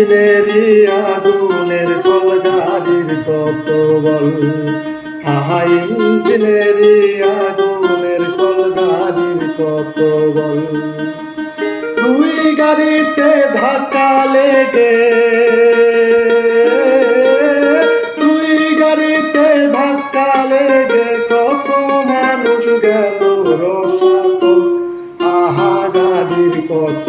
দিনেরই আগুনের কলগাড়ির কত বল আহা ইঞ্জিনেরই আগুনের কলগাড়ির কত বল তুই গাড়িতে ধাক্কা লেগে তুই গাড়িতে ধাক্কা লেগে কত মানুষ গেল রসত আহা গাড়ির কত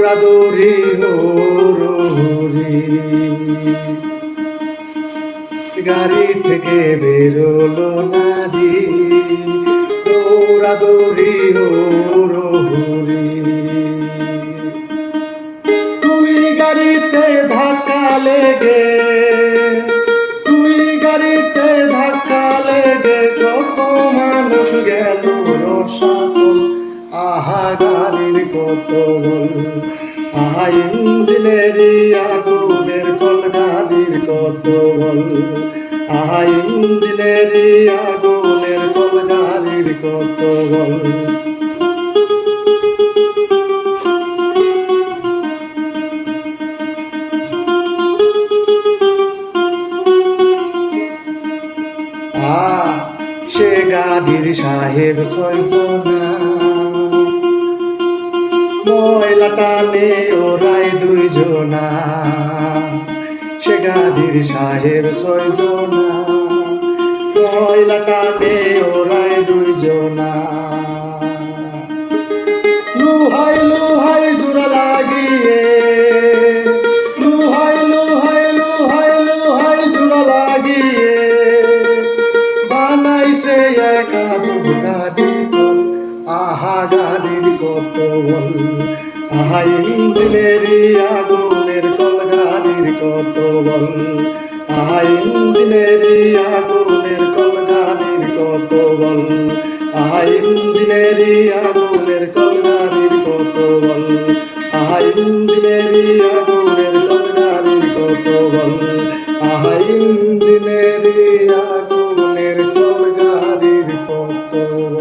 দৌড়াদৌড়ি গাড়ি থেকে বেরোলো নারী। দৌড়াদৌড়ি হরি তুই গাড়িতে ধাক্কা লেগে, তুই গাড়িতে ধাক্কা লেগে, কত মানুষ গেল রসাতল আহা গাড়ির কত বল আহা ইঞ্জিনেরি আগুনের কল গাড়ির কত বল আহা ইঞ্জিনেরি আগুনের কল গাড়ির কত বল আ, সে গাড়ির সাহেব ছয়জনা ময়লা টানে ওরাই দুইজনা। সে গাড়ির সাহেব ছয়জনা। কয়লা টানে ওরাই দুইজনা। লুহাই আহা গাড়ির কত বল আহা ইঞ্জিনেরি আগুনের কল গাড়ির কত বল আহা ইঞ্জিনেরি আগুনের কল গাড়ির কত বল আহা ইঞ্জিনেরি আগুনের কল গাড়ির কত বল আহা ইঞ্জিনেরি আগুনের কল গাড়ির কত বল আহা ইঞ্জিনেরি আগুনের কল গাড়ির কত বল